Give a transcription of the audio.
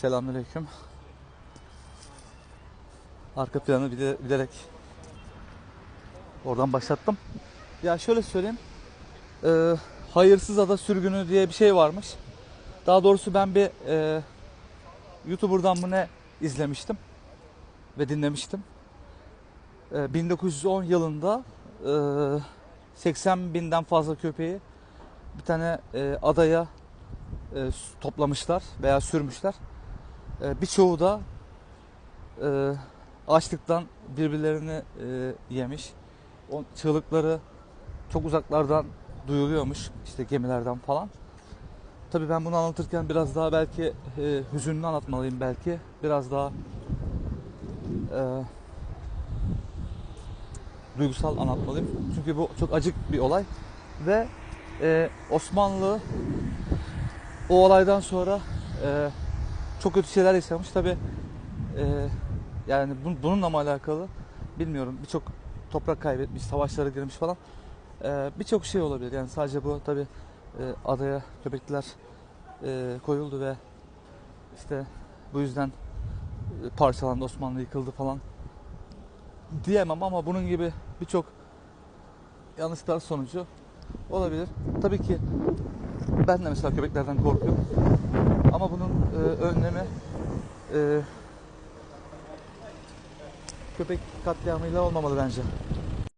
Selamünaleyküm. Arka planı bile- bilerek oradan başlattım. Ya şöyle söyleyeyim. Ee, hayırsız ada sürgünü diye bir şey varmış. Daha doğrusu ben bir e, YouTuber'dan mı ne izlemiştim ve dinlemiştim. Ee, 1910 yılında e, 80 binden fazla köpeği bir tane e, adaya e, toplamışlar veya sürmüşler. E, birçoğu da e, açlıktan birbirlerini e, yemiş. O çığlıkları çok uzaklardan duyuluyormuş işte gemilerden falan. Tabii ben bunu anlatırken biraz daha belki e, hüzünlü anlatmalıyım belki. Biraz daha e, duygusal anlatmalıyım. Çünkü bu çok acık bir olay ve e, Osmanlı o olaydan sonra e, çok kötü şeyler yaşamış. Tabi yani bun- bununla mı alakalı bilmiyorum. Birçok toprak kaybetmiş, savaşlara girmiş falan. E, Birçok şey olabilir. Yani sadece bu tabi adaya köpekler e, koyuldu ve işte bu yüzden e, parçalandı, Osmanlı yıkıldı falan diyemem ama bunun gibi birçok yanlışlar sonucu olabilir. Tabii ki ben de mesela köpeklerden korkuyorum. Ama bunun e, önlemi e, köpek katliamıyla olmamalı bence.